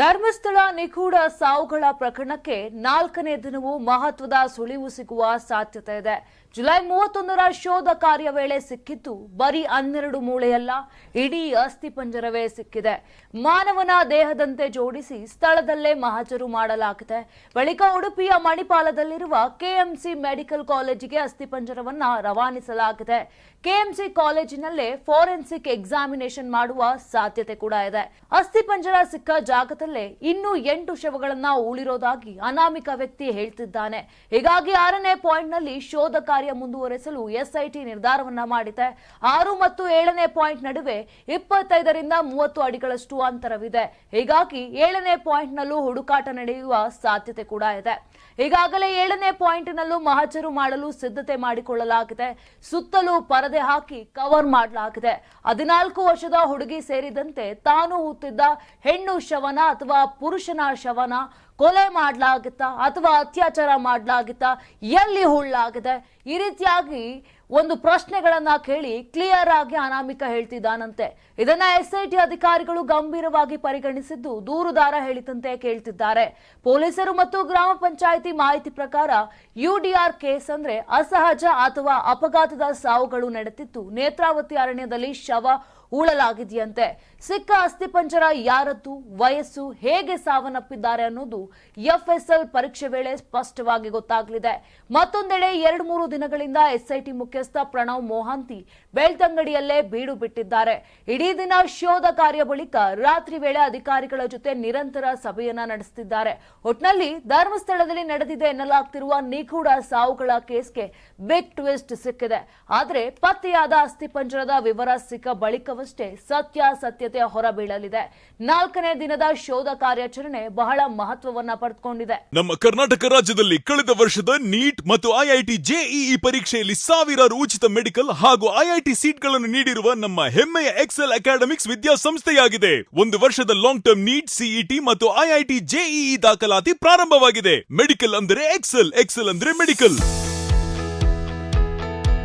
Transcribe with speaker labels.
Speaker 1: ಧರ್ಮಸ್ಥಳ ನಿಗೂಢ ಸಾವುಗಳ ಪ್ರಕರಣಕ್ಕೆ ನಾಲ್ಕನೇ ದಿನವೂ ಮಹತ್ವದ ಸುಳಿವು ಸಿಗುವ ಸಾಧ್ಯತೆ ಇದೆ. ಜುಲೈ ಮೂವತ್ತೊಂದರ ಶೋಧ ಕಾರ್ಯ ವೇಳೆ ಸಿಕ್ಕಿದ್ದು ಬರೀ ಹನ್ನೆರಡು ಮೂಳೆಯಲ್ಲ, ಇಡೀ ಅಸ್ಥಿಪಂಜರವೇ ಸಿಕ್ಕಿದೆ. ಮಾನವನ ದೇಹದಂತೆ ಜೋಡಿಸಿ ಸ್ಥಳದಲ್ಲೇ ಮಹಜರು ಮಾಡಲಾಗಿದೆ. ಬಳಿಕ ಉಡುಪಿಯ ಮಣಿಪಾಲದಲ್ಲಿರುವ ಕೆಎಂಸಿ ಮೆಡಿಕಲ್ ಕಾಲೇಜಿಗೆ ಅಸ್ಥಿಪಂಜರವನ್ನ ರವಾನಿಸಲಾಗಿದೆ. ಕೆಎಂಸಿ ಕಾಲೇಜಿನಲ್ಲೇ ಫೋರೆನ್ಸಿಕ್ ಎಕ್ಸಾಮಿನೇಷನ್ ಮಾಡುವ ಸಾಧ್ಯತೆ ಕೂಡ ಇದೆ. ಅಸ್ಥಿಪಂಜರ ಸಿಕ್ಕ ಜಾಗದಲ್ಲೇ ಇನ್ನೂ ಎಂಟು ಶವಗಳನ್ನ ಉಳಿರೋದಾಗಿ ಅನಾಮಿಕ ವ್ಯಕ್ತಿ ಹೇಳ್ತಿದ್ದಾನೆ. ಹೀಗಾಗಿ ಆರನೇ ಪಾಯಿಂಟ್ನಲ್ಲಿ ಶೋಧ ಕಾರ್ಯ ಮುಂದುವರೆಸಲು ಎಸ್ಐಟಿ ನಿರ್ಧಾರವನ್ನ ಮಾಡಿದೆ. ಆರು ಮತ್ತು ಏಳನೇ ಪಾಯಿಂಟ್ ನಡುವೆ ಇಪ್ಪತ್ತೈದರಿಂದ ಮೂವತ್ತು ಅಡಿಗಳಷ್ಟು ಅಂತರವಿದೆ. ಹೀಗಾಗಿ ಏಳನೇ ಪಾಯಿಂಟ್ನಲ್ಲೂ ಹುಡುಕಾಟ ನಡೆಯುವ ಸಾಧ್ಯತೆ ಕೂಡ ಇದೆ. ಈಗಾಗಲೇ ಏಳನೇ ಪಾಯಿಂಟ್ನಲ್ಲೂ ಮಹಜರು ಮಾಡಲು ಸಿದ್ಧತೆ ಮಾಡಿಕೊಳ್ಳಲಾಗಿದೆ. ಸುತ್ತಲೂ ಪರದೆ ಹಾಕಿ ಕವರ್ ಮಾಡಲಾಗಿದೆ. ಹದಿನಾಲ್ಕು ವರ್ಷದ ಹುಡುಗಿ ಸೇರಿದಂತೆ ತಾನು ಹುತ್ತಿದ್ದ ಹೆಣ್ಣು ಶವನ ಅಥವಾ ಪುರುಷನ ಶವನ ಕೊಲೆ ಮಾಡಲಾಗಿತ್ತಾ ಅಥವಾ ಅತ್ಯಾಚಾರ ಮಾಡಲಾಗಿತ್ತಾ ಎಲ್ಲಿ ಹುಳ್ಳಾಗಿದೆ? ಈ ರೀತಿಯಾಗಿ ಒಂದು ಪ್ರಶ್ನೆಗಳನ್ನ ಕೇಳಿ ಕ್ಲಿಯರ್ ಆಗಿ ಅನಾಮಿಕ ಹೇಳ್ತಿದ್ದಾನಂತೆ. ಇದನ್ನ ಎಸ್ಐಟಿ ಅಧಿಕಾರಿಗಳು ಗಂಭೀರವಾಗಿ ಪರಿಗಣಿಸಿದ್ದು ದೂರುದಾರ ಹೇಳಿದಂತೆ ಕೇಳ್ತಿದ್ದಾರೆ. ಪೊಲೀಸರು ಮತ್ತು ಗ್ರಾಮ ಪಂಚಾಯಿತಿ ಮಾಹಿತಿ ಪ್ರಕಾರ ಯುಡಿಆರ್ ಕೇಸ್ ಅಂದ್ರೆ ಅಸಹಜ ಅಥವಾ ಅಪಘಾತದ ಸಾವುಗಳು ನಡೆದಿತ್ತು ನೇತ್ರಾವತಿ ಅರಣ್ಯದಲ್ಲಿ ಶವ ಹೂಳಲಾಗಿದೆಯಂತೆ ಸಿಕ್ಕ ಅಸ್ಥಿಪಂಜರ ಯಾರದ್ದು, ವಯಸ್ಸು ಹೇಗೆ ಸಾವನ್ನಪ್ಪಿದ್ದಾರೆ ಅನ್ನೋದು ಎಫ್ಎಸ್ಎಲ್ ಪರೀಕ್ಷೆ ವೇಳೆ ಸ್ಪಷ್ಟವಾಗಿ ಗೊತ್ತಾಗಲಿದೆ. ಮತ್ತೊಂದೆಡೆ ಎರಡು ಮೂರು ದಿನಗಳಿಂದ ಎಸ್ಐಟಿ ಮುಖ್ಯಸ್ಥ ಪ್ರಣವ್ ಮೋಹಾಂತಿ ಬೆಳ್ತಂಗಡಿಯಲ್ಲೇ ಬೀಡು ಬಿಟ್ಟಿದ್ದಾರೆ. ಇಡೀ ದಿನ ಶೋಧ ಕಾರ್ಯ ಬಳಿಕ ರಾತ್ರಿ ವೇಳೆ ಅಧಿಕಾರಿಗಳ ಜೊತೆ ನಿರಂತರ ಸಭೆಯನ್ನ ನಡೆಸುತ್ತಿದ್ದಾರೆ ಒಟ್ನಲ್ಲಿ ಧರ್ಮಸ್ಥಳದಲ್ಲಿ ನಡೆದಿದೆ ಎನ್ನಲಾಗ್ತಿರುವ ನಿಗೂಢ ಸಾವುಗಳ ಕೇಸ್ಗೆ ಬಿಗ್ ಟ್ವಿಸ್ಟ್ ಸಿಕ್ಕಿದೆ. ಆದ್ರೆ ಪತ್ತೆಯಾದ ಅಸ್ಥಿಪಂಜರದ ವಿವರ ಸಿಕ್ಕ ಬಳಿಕವಷ್ಟೇ ಸತ್ಯಾಸತ್ಯತೆ ಹೊರಬೀಳಲಿದೆ. ನಾಲ್ಕನೇ ದಿನದ ಶೋಧ ಕಾರ್ಯಾಚರಣೆ ಬಹಳ ಮಹತ್ವವನ್ನ ಪಡೆದುಕೊಂಡಿದೆ.
Speaker 2: ನಮ್ಮ ಕರ್ನಾಟಕ ರಾಜ್ಯದಲ್ಲಿ ಕಳೆದ ವರ್ಷದ ನೀಟ್ ಮತ್ತು ಐಐಟಿ ಜೆಇಇ ಪರೀಕ್ಷೆಯಲ್ಲಿ ಸಾವಿರಾರು ಉಚಿತ ಮೆಡಿಕಲ್ ಹಾಗೂ ಐಐಟಿ ಸೀಟ್ಗಳನ್ನು ನೀಡಿರುವ ನಮ್ಮ ಹೆಮ್ಮೆಯ ಎಕ್ಸೆಲ್ ಅಕಾಡೆಮಿಕ್ಸ್ ವಿದ್ಯಾಸಂಸ್ಥೆಯಾಗಿದೆ. ಒಂದು ವರ್ಷದ ಲಾಂಗ್ ಟರ್ಮ್ ನೀಟ್, ಸಿಇಟಿ ಮತ್ತು ಐಐಟಿ ಜೆಇಇ ದಾಖಲಾತಿ ಪ್ರಾರಂಭವಾಗಿದೆ. ಮೆಡಿಕಲ್ ಅಂದರೆ ಎಕ್ಸೆಲ್ ಎಕ್ಸೆಲ್ ಅಂದ್ರೆ ಮೆಡಿಕಲ್.